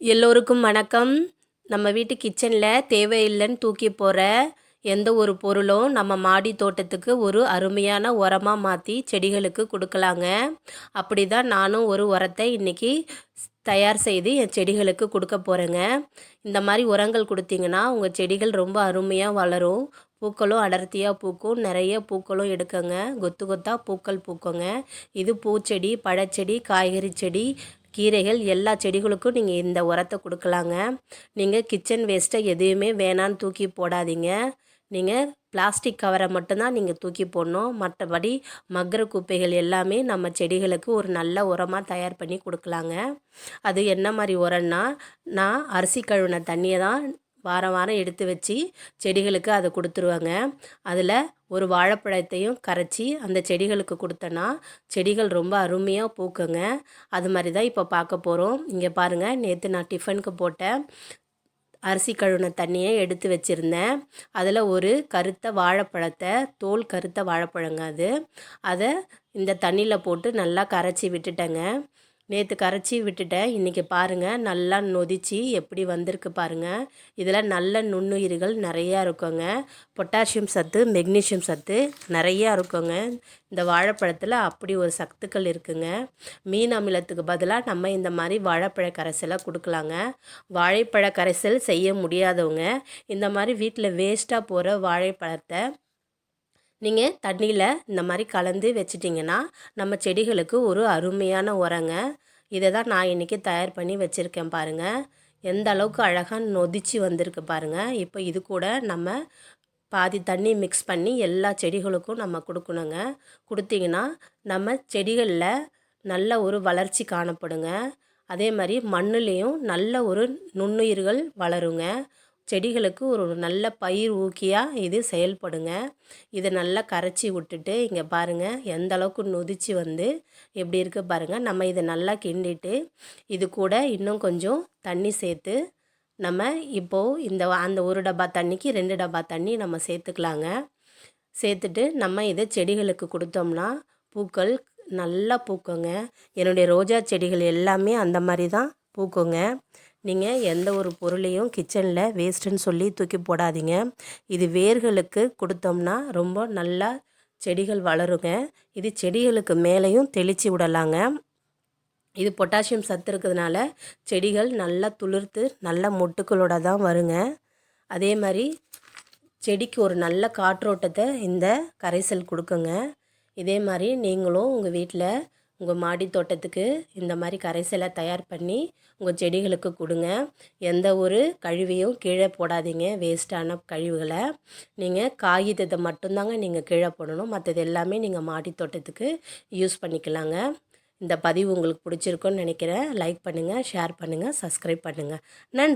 எல்லோருக்கும் வணக்கம். நம்ம வீட்டு கிச்சனில் தேவையில்லைன்னு தூக்கி போகிற எந்த ஒரு பொருளும் நம்ம மாடி தோட்டத்துக்கு ஒரு அருமையான உரமாக மாற்றி செடிகளுக்கு கொடுக்கலாங்க. அப்படி தான் நானும் ஒரு உரத்தை இன்றைக்கி தயார் செய்து என் செடிகளுக்கு கொடுக்க போகிறேங்க இந்த மாதிரி உரங்கள் கொடுத்தீங்கன்னா உங்கள் செடிகள் ரொம்ப அருமையாக வளரும். பூக்களும் அடர்த்தியாக பூக்கும். நிறைய பூக்களும் எடுக்கங்க. கொத்து கொத்தாக பூக்கள் பூக்குங்க. இது பூச்செடி பழச்செடி காய்கறி செடி கீரைகள் எல்லா செடிகளுக்கும் நீங்கள் இந்த உரத்தை கொடுக்கலாங்க. நீங்கள் கிச்சன் வேஸ்ட்டை எதையுமே வேணான்னு தூக்கி போடாதீங்க. நீங்கள் பிளாஸ்டிக் கவரை மட்டும்தான் நீங்கள் தூக்கி போடணும். மற்றபடி மக்கிற குப்பைகள் எல்லாமே நம்ம செடிகளுக்கு ஒரு நல்ல உரமாக தயார் பண்ணி கொடுக்கலாங்க. அது என்ன மாதிரி உரம்னா நான் அரிசி கழுவின தண்ணியை தான் வாரம் வாரம் எடுத்து வச்சு செடிகளுக்கு அதை கொடுத்துருவாங்க. அதில் ஒரு வாழைப்பழத்தையும் கரைச்சி அந்த செடிகளுக்கு கொடுத்தனா செடிகள் ரொம்ப அருமையாக பூக்குங்க. அது மாதிரி தான் இப்போ பார்க்க போகிறோம் இங்கே பாருங்கள் நேற்று நான் டிஃபனுக்கு போட்ட அரிசி கழுவின தண்ணியை எடுத்து வச்சுருந்தேன். அதில் ஒரு கருத்த வாழைப்பழத்தை தோல் கருத்த வாழைப்பழங்க அது. அதை இந்த தண்ணியில் போட்டு நல்லா கரைச்சி விட்டுட்டேங்க. நேற்று கரைச்சி விட்டுட்டேன். இன்றைக்கி பாருங்கள் நல்லா நொதிச்சு எப்படி வந்திருக்கு பாருங்கள் இதில் நல்ல நுண்ணுயிர்கள் நிறையா இருக்குங்க. பொட்டாசியம் சத்து மெக்னீஷியம் சத்து நிறையா இருக்குங்க. இந்த வாழைப்பழத்தில் அப்படி ஒரு சத்துக்கள் இருக்குங்க. மீன் அமிலத்துக்கு பதிலாக நம்ம இந்த மாதிரி வாழைப்பழ கரைசலை கொடுக்கலாங்க. வாழைப்பழ கரைசல் செய்ய முடியாதவங்க இந்த மாதிரி வீட்டில் வேஸ்ட்டாக போகிற வாழைப்பழத்தை நீங்கள் தண்ணியில் இந்த மாதிரி கலந்து வச்சிட்டிங்கன்னா நம்ம செடிகளுக்கு ஒரு அருமையான உரங்க. இதை தான் நான் இன்றைக்கி தயார் பண்ணி வச்சுருக்கேன் பாருங்கள் எந்த அளவுக்கு அழகாக நொதிச்சு வந்திருக்கு பாருங்கள் இப்போ இது கூட நம்ம பாதி தண்ணி மிக்ஸ் பண்ணி எல்லா செடிகளுக்கும் நம்ம கொடுக்கணுங்க. கொடுத்திங்கன்னா நம்ம செடிகளில் நல்ல ஒரு வளர்ச்சி காணப்படுங்க. அதே மாதிரி மண்ணுலேயும் நல்ல ஒரு நுண்ணுயிர்கள் வளருங்க. செடிகளுக்கு ஒரு நல்ல பயிர் ஊக்கியாக இது செயல்படுங்க. இதை நல்லா கரைச்சி விட்டுட்டு இங்கே பாருங்கள் எந்த அளவுக்கு நொதிச்சு வந்து எப்படி இருக்குது பாருங்கள் நம்ம இதை நல்லா கிண்டிட்டு இது கூட இன்னும் கொஞ்சம் தண்ணி சேர்த்து நம்ம இப்போது இந்த அந்த ஒரு டப்பா தண்ணிக்கு ரெண்டு டப்பா தண்ணி நம்ம சேர்த்துக்கலாங்க. சேர்த்துட்டு நம்ம இதை செடிகளுக்கு கொடுத்தோம்னா பூக்கள் நல்லா பூக்குங்க. என்னுடைய ரோஜா செடிகள் எல்லாமே அந்த மாதிரி தான் பூக்குங்க. நீங்கள் எந்த ஒரு பொருளையும் கிச்சனில் வேஸ்ட்டுன்னு சொல்லி தூக்கி போடாதீங்க. இது வேர்களுக்கு கொடுத்தோம்னா ரொம்ப நல்லா செடிகள் வளருங்க. இது செடிகளுக்கு மேலேயும் தெளித்து விடலாங்க. இது பொட்டாசியம் சத்து இருக்கிறதுனால செடிகள் நல்லா துளிர்த்து நல்ல மொட்டுக்களோட தான் வருங்க. அதே மாதிரி செடிக்கு ஒரு நல்ல காற்றோட்டத்தை இந்த கரைசல் கொடுக்குங்க. இதே மாதிரி நீங்களும் உங்கள் வீட்டில் உங்கள் மாடி தோட்டத்துக்கு இந்த மாதிரி கரைசலை தயார் பண்ணி உங்கள் செடிகளுக்கு கொடுங்க. எந்த ஒரு கழிவையும் கீழே போடாதீங்க. வேஸ்ட்டான கழிவுகளை. நீங்கள் காகிதத்தை மட்டும்தாங்க நீங்கள் கீழே போடணும். மற்றது எல்லாமே நீங்கள் மாடி தோட்டத்துக்கு யூஸ் பண்ணிக்கலாங்க. இந்த பதிவு உங்களுக்கு பிடிச்சிருக்குன்னு நினைக்கிறேன். லைக் பண்ணுங்கள் ஷேர் பண்ணுங்கள் சப்ஸ்கிரைப் பண்ணுங்கள் நன்றி.